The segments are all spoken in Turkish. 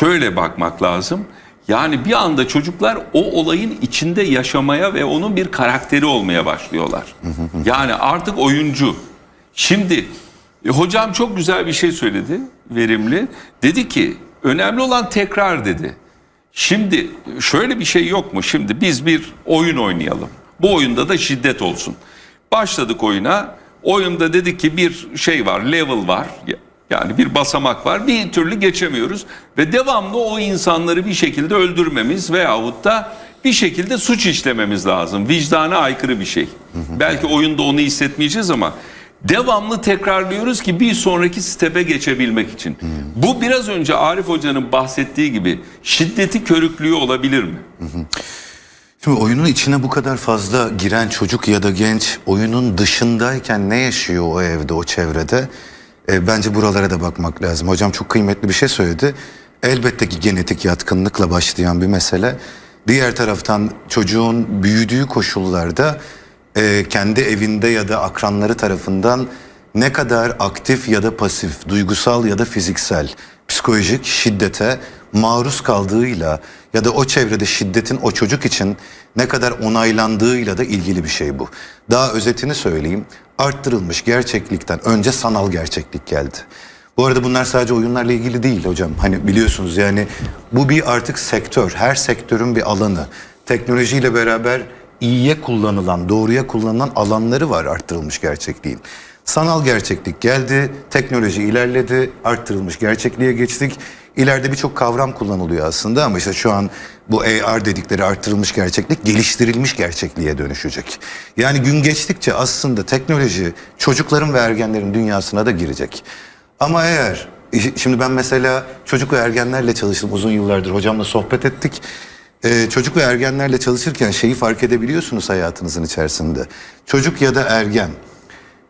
şöyle bakmak lazım. Yani bir anda çocuklar o olayın içinde yaşamaya ve onun bir karakteri olmaya başlıyorlar. Yani artık oyuncu. Şimdi e, hocam çok güzel bir şey söyledi, verimli. Dedi ki önemli olan tekrar dedi. Şimdi şöyle bir şey yok mu? Şimdi biz bir oyun oynayalım. Bu oyunda da şiddet olsun. Başladık oyuna. Oyunda dedik ki bir şey var, level var. Yani bir basamak var. Bir türlü geçemiyoruz. Ve devamlı o insanları bir şekilde öldürmemiz veyahut da bir şekilde suç işlememiz lazım. Vicdana aykırı bir şey. Belki oyunda onu hissetmeyeceğiz ama devamlı tekrarlıyoruz ki bir sonraki step'e geçebilmek için. Bu biraz önce Arif Hoca'nın bahsettiği gibi şiddeti körüklüğü olabilir mi? Şimdi oyunun içine bu kadar fazla giren çocuk ya da genç oyunun dışındayken ne yaşıyor o evde, o çevrede? E, bence buralara da bakmak lazım. Hocam çok kıymetli bir şey söyledi. Elbette ki genetik yatkınlıkla başlayan bir mesele. Diğer taraftan çocuğun büyüdüğü koşullarda e, kendi evinde ya da akranları tarafından ne kadar aktif ya da pasif, duygusal ya da fiziksel, psikolojik şiddete maruz kaldığıyla ya da o çevrede şiddetin o çocuk için ne kadar onaylandığıyla da ilgili bir şey bu. Daha özetini söyleyeyim. Arttırılmış gerçeklikten önce sanal gerçeklik geldi. Bu arada bunlar sadece oyunlarla ilgili değil hocam. Hani biliyorsunuz yani bu bir artık sektör. Her sektörün bir alanı. Teknolojiyle beraber iyiye kullanılan, doğruya kullanılan alanları var arttırılmış gerçekliğin. Sanal gerçeklik geldi, teknoloji ilerledi, arttırılmış gerçekliğe geçtik. İleride birçok kavram kullanılıyor aslında ama işte şu an bu AR dedikleri arttırılmış gerçeklik geliştirilmiş gerçekliğe dönüşecek. Yani gün geçtikçe aslında teknoloji çocukların ve ergenlerin dünyasına da girecek. Ama eğer şimdi ben mesela çocuk ve ergenlerle çalıştım uzun yıllardır hocamla sohbet ettik. Ee, çocuk ve ergenlerle çalışırken şeyi fark edebiliyorsunuz hayatınızın içerisinde. Çocuk ya da ergen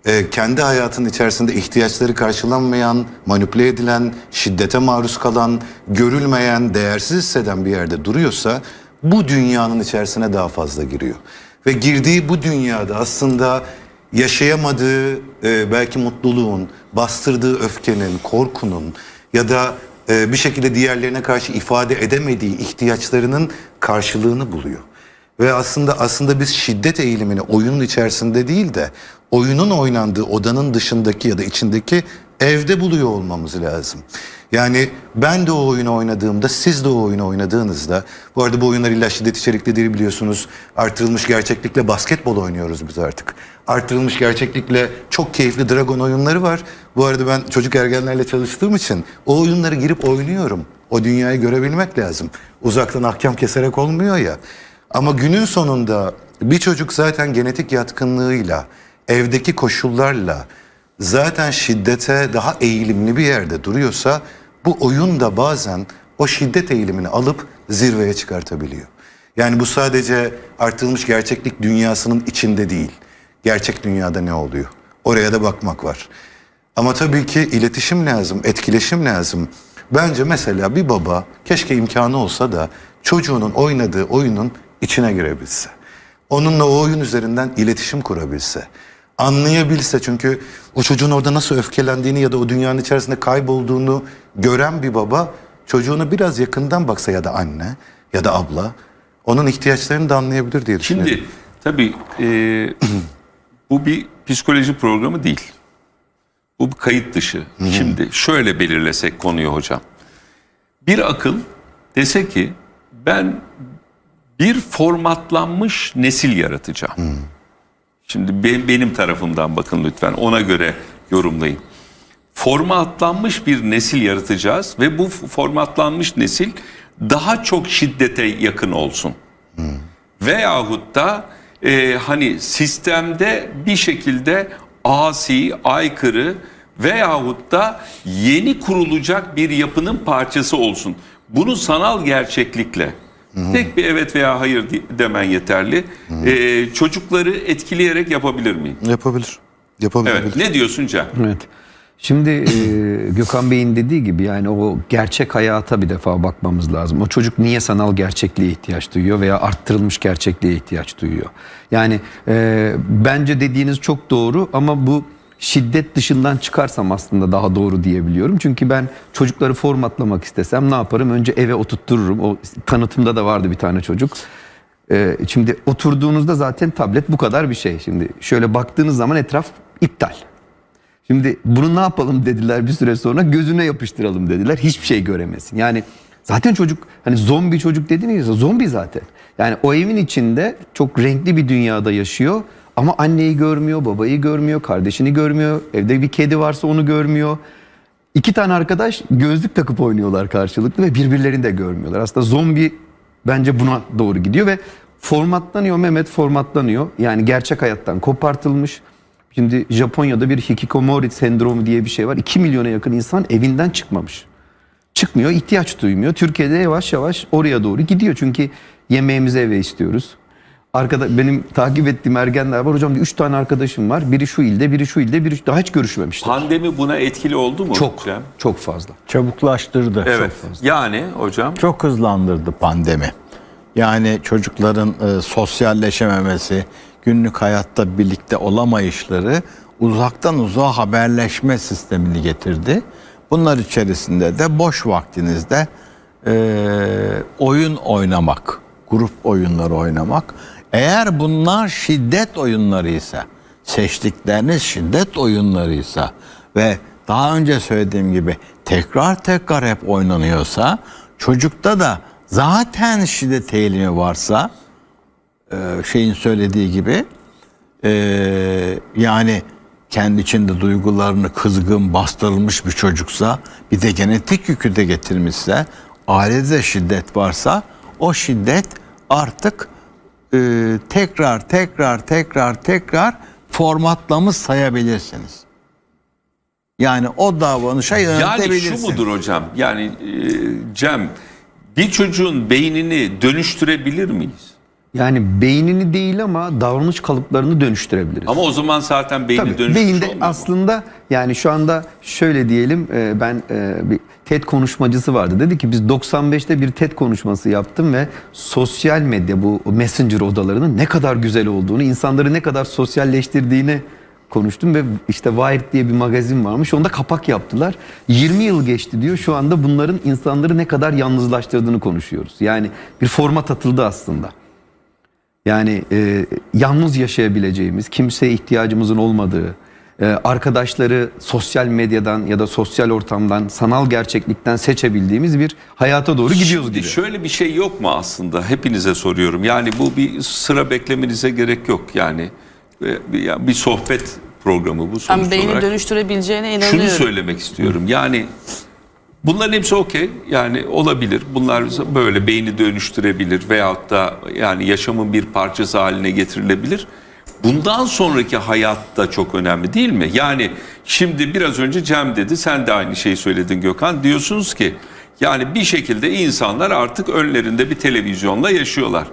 e, kendi hayatının içerisinde ihtiyaçları karşılanmayan, manipüle edilen, şiddete maruz kalan, görülmeyen, değersiz hisseden bir yerde duruyorsa bu dünyanın içerisine daha fazla giriyor. Ve girdiği bu dünyada aslında yaşayamadığı e, belki mutluluğun, bastırdığı öfkenin, korkunun ya da e, bir şekilde diğerlerine karşı ifade edemediği ihtiyaçlarının karşılığını buluyor. Ve aslında aslında biz şiddet eğilimini oyunun içerisinde değil de oyunun oynandığı odanın dışındaki ya da içindeki evde buluyor olmamız lazım. Yani ben de o oyunu oynadığımda siz de o oyunu oynadığınızda bu arada bu oyunlar illa şiddet içerikli değil biliyorsunuz. Artırılmış gerçeklikle basketbol oynuyoruz biz artık. Artırılmış gerçeklikle çok keyifli dragon oyunları var. Bu arada ben çocuk ergenlerle çalıştığım için o oyunları girip oynuyorum. O dünyayı görebilmek lazım. Uzaktan ahkam keserek olmuyor ya. Ama günün sonunda bir çocuk zaten genetik yatkınlığıyla, evdeki koşullarla zaten şiddete daha eğilimli bir yerde duruyorsa bu oyun da bazen o şiddet eğilimini alıp zirveye çıkartabiliyor. Yani bu sadece artırılmış gerçeklik dünyasının içinde değil. Gerçek dünyada ne oluyor? Oraya da bakmak var. Ama tabii ki iletişim lazım, etkileşim lazım. Bence mesela bir baba keşke imkanı olsa da çocuğunun oynadığı oyunun içine girebilse. Onunla o oyun üzerinden iletişim kurabilse. Anlayabilse çünkü o çocuğun orada nasıl öfkelendiğini ya da o dünyanın içerisinde kaybolduğunu gören bir baba çocuğuna biraz yakından baksa ya da anne ya da abla onun ihtiyaçlarını da anlayabilir diye düşünüyorum. Şimdi tabii e, bu bir psikoloji programı değil. Bu bir kayıt dışı. Şimdi şöyle belirlesek konuyu hocam. Bir akıl dese ki ben bir formatlanmış nesil yaratacağım. Şimdi be- benim tarafımdan bakın lütfen ona göre yorumlayın. Formatlanmış bir nesil yaratacağız ve bu formatlanmış nesil daha çok şiddete yakın olsun. Veyahut da e, hani sistemde bir şekilde asi, aykırı veyahut da yeni kurulacak bir yapının parçası olsun. Bunu sanal gerçeklikle tek bir evet veya hayır de- demen yeterli. E, çocukları etkileyerek yapabilir miyim? Yapabilir. Yapabilir. Evet. Ne diyorsun Can? Evet. Şimdi e, Gökhan Bey'in dediği gibi yani o gerçek hayata bir defa bakmamız lazım. O çocuk niye sanal gerçekliğe ihtiyaç duyuyor veya arttırılmış gerçekliğe ihtiyaç duyuyor? Yani e, bence dediğiniz çok doğru ama bu şiddet dışından çıkarsam aslında daha doğru diyebiliyorum. Çünkü ben çocukları formatlamak istesem ne yaparım? Önce eve oturttururum. O tanıtımda da vardı bir tane çocuk. Ee, şimdi oturduğunuzda zaten tablet bu kadar bir şey. Şimdi şöyle baktığınız zaman etraf iptal. Şimdi bunu ne yapalım dediler bir süre sonra gözüne yapıştıralım dediler. Hiçbir şey göremesin. Yani zaten çocuk hani zombi çocuk dediniz ya zombi zaten. Yani o evin içinde çok renkli bir dünyada yaşıyor ama anneyi görmüyor, babayı görmüyor, kardeşini görmüyor. Evde bir kedi varsa onu görmüyor. İki tane arkadaş gözlük takıp oynuyorlar karşılıklı ve birbirlerini de görmüyorlar. Aslında zombi bence buna doğru gidiyor ve formatlanıyor Mehmet formatlanıyor. Yani gerçek hayattan kopartılmış. Şimdi Japonya'da bir hikikomori sendromu diye bir şey var. 2 milyona yakın insan evinden çıkmamış. Çıkmıyor, ihtiyaç duymuyor. Türkiye'de yavaş yavaş oraya doğru gidiyor. Çünkü yemeğimizi eve istiyoruz. Arkada benim takip ettiğim ergenler var. Hocam 3 tane arkadaşım var. Biri şu ilde, biri şu ilde, biri şu- daha hiç görüşmemişler. Pandemi buna etkili oldu mu Çok, hocam? çok fazla. Çabuklaştırdı. Evet. Yani hocam Çok hızlandırdı pandemi. Yani çocukların e, sosyalleşememesi, günlük hayatta birlikte olamayışları uzaktan uzağa haberleşme sistemini getirdi. Bunlar içerisinde de boş vaktinizde e, oyun oynamak, grup oyunları oynamak. Eğer bunlar şiddet oyunları ise, seçtikleriniz şiddet oyunları ise ve daha önce söylediğim gibi tekrar tekrar hep oynanıyorsa çocukta da zaten şiddet eğilimi varsa e, şeyin söylediği gibi e, yani kendi içinde duygularını kızgın bastırılmış bir çocuksa bir de genetik yükü de getirmişse ailede şiddet varsa o şiddet artık e, tekrar tekrar tekrar tekrar formatlamış sayabilirsiniz. Yani o davranışa yani yöneltebilirsiniz. şu mudur hocam? Yani e, Cem bir çocuğun beynini dönüştürebilir miyiz? Yani beynini değil ama davranış kalıplarını dönüştürebiliriz. Ama o zaman zaten beyni Tabii, dönüşmüş beyinde olmuyor mu? aslında yani şu anda şöyle diyelim e, ben e, bir TED konuşmacısı vardı. Dedi ki biz 95'te bir TED konuşması yaptım ve sosyal medya bu messenger odalarının ne kadar güzel olduğunu, insanları ne kadar sosyalleştirdiğini konuştum ve işte Wired diye bir magazin varmış. Onda kapak yaptılar. 20 yıl geçti diyor. Şu anda bunların insanları ne kadar yalnızlaştırdığını konuşuyoruz. Yani bir format atıldı aslında. Yani e, yalnız yaşayabileceğimiz, kimseye ihtiyacımızın olmadığı, e, arkadaşları sosyal medyadan ya da sosyal ortamdan, sanal gerçeklikten seçebildiğimiz bir hayata doğru gidiyoruz Şimdi gibi. şöyle bir şey yok mu aslında? Hepinize soruyorum. Yani bu bir sıra beklemenize gerek yok. Yani e, bir, bir sohbet programı bu sonuç beyni olarak. dönüştürebileceğine Şunu inanıyorum. söylemek istiyorum. Yani bunların hepsi okey. Yani olabilir. Bunlar böyle beyni dönüştürebilir veyahut da yani yaşamın bir parçası haline getirilebilir. Bundan sonraki hayat da çok önemli değil mi? Yani şimdi biraz önce Cem dedi, sen de aynı şeyi söyledin Gökhan. Diyorsunuz ki yani bir şekilde insanlar artık önlerinde bir televizyonla yaşıyorlar.